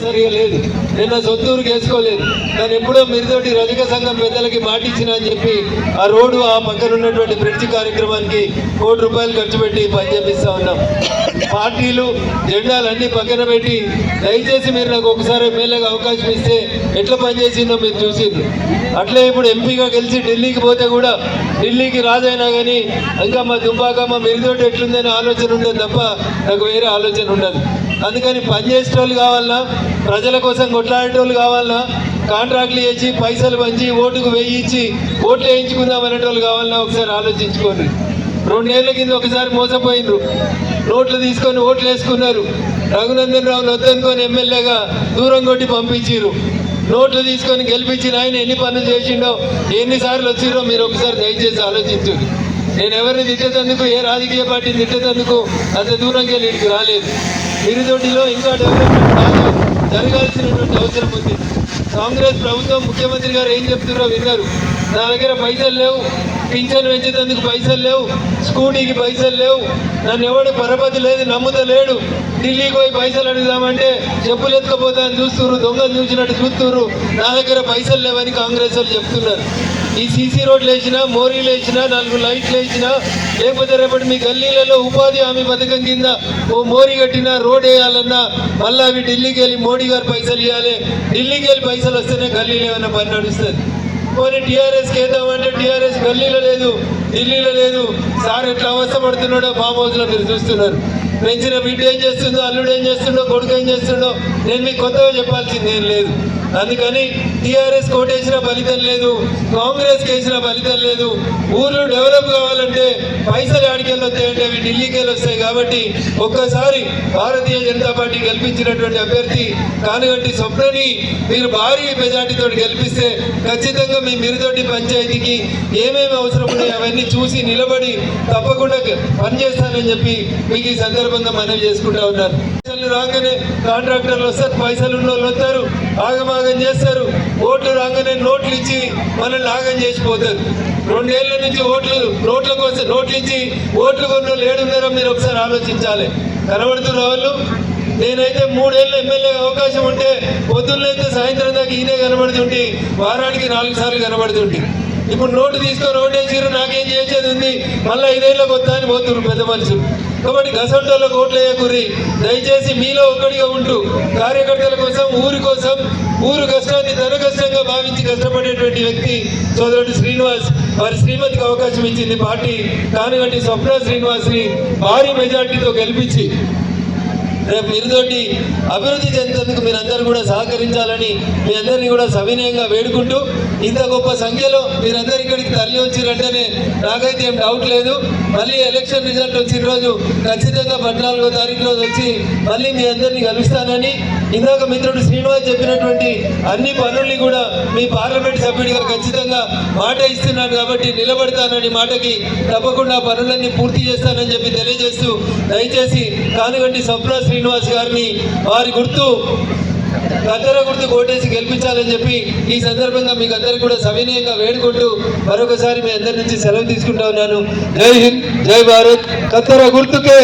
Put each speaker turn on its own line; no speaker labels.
సరిగా లేదు. నిన్న సొంతూరు వేసుకోలేదు కానీ ఎప్పుడో మీరుతోటి రజక సంఘం పెద్దలకి మాటిచ్చిన అని చెప్పి ఆ రోడ్డు ఆ పక్కన ఉన్నటువంటి బ్రిడ్జ్ కార్యక్రమానికి కోటి రూపాయలు ఖర్చు పెట్టి పని చేపిస్తా ఉన్నాం. పార్టీలు జెండాలు అన్ని పక్కన పెట్టి దయచేసి మీరు నాకు ఒకసారి ఎమ్మెల్యేగా అవకాశం ఇస్తే ఎట్లా పనిచేసిందో మీరు చూసింది అట్లే ఇప్పుడు ఎంపీగా గెలిచి ఢిల్లీకి పోతే కూడా ఢిల్లీకి రాజైనా కానీ ఇంకా మా దుబ్బాక మా మిరుదోటి ఎట్లుందనే ఆలోచన ఉండదు తప్ప నాకు వేరే ఆలోచన ఉండదు. అందుకని పనిచేసేటోళ్ళు కావాలన్నా ప్రజల కోసం కొట్లాడేటోళ్ళు కావాలన్నా కాంట్రాక్ట్లు చేసి పైసలు పంచి ఓటుకు వేయించి ఓట్లు వేయించుకుందాం అనేటోళ్ళు కావాలన్నా ఒకసారి ఆలోచించుకోండి. రెండేళ్ళ కింద ఒకసారి మోసపోయినరు. నోట్లు తీసుకొని ఓట్లు వేసుకున్నారు. రఘునందన్ రావును వద్దనుకొని ఎమ్మెల్యేగా దూరం కొట్టి పంపించారు నోట్లు తీసుకొని గెలిపించిన ఆయన ఎన్ని పనులు చేసిండో ఎన్నిసార్లు వచ్చిండో మీరు ఒకసారి దయచేసి ఆలోచించండి. నేను ఎవరిని తిట్టేటందుకు ఏ రాజకీయ పార్టీని తిట్టేటందుకు అంత దూరంగా వెళ్ళి రాలేదు. మిరుదొడ్డిలో ఇంకా డెవలప్మెంట్ బాగా జరగాల్సినటువంటి అవసరం ఉంది. కాంగ్రెస్ ప్రభుత్వం ముఖ్యమంత్రి గారు ఏం చెప్తున్నారో విన్నారు. నా దగ్గర పైసలు లేవు. పింఛన్ పెంచేందుకు పైసలు లేవు. స్కూటీకి పైసలు లేవు. నన్ను ఎవడు పరపతి లేదు నమ్ముతలేడు ఢిల్లీకి పోయి పైసలు అడుగుదామంటే చెప్పులు అని చూస్తున్నారు దొంగలు చూసినట్టు చూస్తున్నారు నా దగ్గర పైసలు లేవని కాంగ్రెస్ వాళ్ళు చెప్తున్నారు. ఈ సీసీ రోడ్లు వేసినా మోరీలు వేసినా నాలుగు లైట్లు వేసినా లేకపోతే రేపటి మీ గల్లీలలో ఉపాధి హామీ పథకం కింద ఓ మోరీ కట్టినా రోడ్ వేయాలన్నా మళ్ళీ అవి ఢిల్లీకి వెళ్ళి మోడీ గారు పైసలు ఇవ్వాలి. ఢిల్లీకి వెళ్ళి పైసలు వస్తేనే గల్లీలు ఏమైనా పని నడుస్తుంది. పోనీ టీఆర్ఎస్కి వేద్దామంటే టీఆర్ఎస్ గల్లీలో లేదు ఢిల్లీలో లేదు. సార్ ఎట్లా అవస్థ పడుతున్నాడో ఫామ్ హౌస్ మీరు చూస్తున్నారు. పెంచిన బిడ్డ ఏం చేస్తుందో అల్లుడు ఏం చేస్తుండో కొడుకు ఏం చేస్తుండో నేను మీకు కొత్తగా చెప్పాల్సింది ఏం లేదు. అందుకని టీఆర్ఎస్ కోటేసిన ఫలితం లేదు కాంగ్రెస్ కేసిన ఫలితం లేదు. ఊర్లు డెవలప్ కావాలంటే పైసలు ఆడికెళ్ళి వస్తాయంటే అవి ఢిల్లీకి వెళ్ళి వస్తాయి కాబట్టి ఒక్కసారి భారతీయ జనతా పార్టీ గెలిపించినటువంటి అభ్యర్థి కానుగంటి స్వప్నని మీరు భారీ మెజార్టీతో గెలిపిస్తే ఖచ్చితంగా మీ మిరుదొడ్డి పంచాయతీకి ఏమేమి అవసరం ఉన్నాయో అవన్నీ చూసి నిలబడి తప్పకుండా పనిచేస్తానని చెప్పి మీకు ఈ సందర్భంగా మనవి చేసుకుంటా ఉన్నాను. పైసలు రాగానే కాంట్రాక్టర్లు వస్తారు పైసలు ఉన్న వాళ్ళు వస్తారు ఆగమాగం చేస్తారు. ఓట్లు రాగానే నోట్లు ఇచ్చి మనల్ని ఆగం చేసిపోతారు. రెండేళ్ళ నుంచి ఓట్లు నోట్ల కోసం నోట్లు ఇచ్చి ఓట్లు కొన్న ఏడున్నారో మీరు ఒకసారి ఆలోచించాలి. కనబడుతున్న వాళ్ళు నేనైతే మూడేళ్ళు ఎమ్మెల్యే అవకాశం ఉంటే పొద్దున్నైతే సాయంత్రం దాకా ఈయనే కనబడుతుంటే వారానికి నాలుగు సార్లు కనబడుతుంటే. ఇప్పుడు నోటు తీసుకొని ఓటేసిరు నాకేం చేసేది ఉంది? మళ్ళీ ఐదేళ్ళకి వద్దా అని పోతున్నారు పెద్ద మనుషులు. కాబట్టి గసంటోళ్ళకు ఓట్లు వేయకుర్రి. దయచేసి మీలో ఒక్కడిగా ఉంటూ కార్యకర్తల కోసం ఊరి కోసం ఊరు కష్టాన్ని ధన కష్టంగా భావించి కష్టపడేటువంటి వ్యక్తి సోదరుడు శ్రీనివాస్. వారి శ్రీమతికి అవకాశం ఇచ్చింది పార్టీ. కానివంటి స్వప్న శ్రీనివాస్ని భారీ మెజార్టీతో గెలిపించి రేపు మీరుతోటి అభివృద్ధి చెందేందుకు మీరందరూ కూడా సహకరించాలని మీ అందరినీ కూడా సవినయంగా వేడుకుంటూ ఇంత గొప్ప సంఖ్యలో మీరందరూ ఇక్కడికి తరలి వచ్చిరంటేనే నాకైతే ఏం డౌట్ లేదు. మళ్ళీ ఎలక్షన్ రిజల్ట్ వచ్చిన రోజు ఖచ్చితంగా పద్నాలుగో తారీఖు రోజు వచ్చి మళ్ళీ మీ అందరినీ కలుస్తానని ఇందాక మిత్రుడు శ్రీనివాస్ చెప్పినటువంటి అన్ని పనుల్ని కూడా మీ పార్లమెంట్ సభ్యుడిగా ఖచ్చితంగా మాట ఇస్తున్నాను కాబట్టి నిలబడతానని మాటకి తప్పకుండా పనులన్నీ పూర్తి చేస్తానని చెప్పి తెలియజేస్తూ దయచేసి కానుగంటి స్వప్న శ్రీనివాస్ గారిని వారి గుర్తు కత్తెర గుర్తు కోటేసి గెలిపించాలని చెప్పి ఈ సందర్భంగా మీకు అందరికీ కూడా సవినయంగా వేడుకుంటూ మరొకసారి మీ అందరి నుంచి సెలవు తీసుకుంటా ఉన్నాను. జై హింద్ జై భారత్. కత్తెర గుర్తుకే.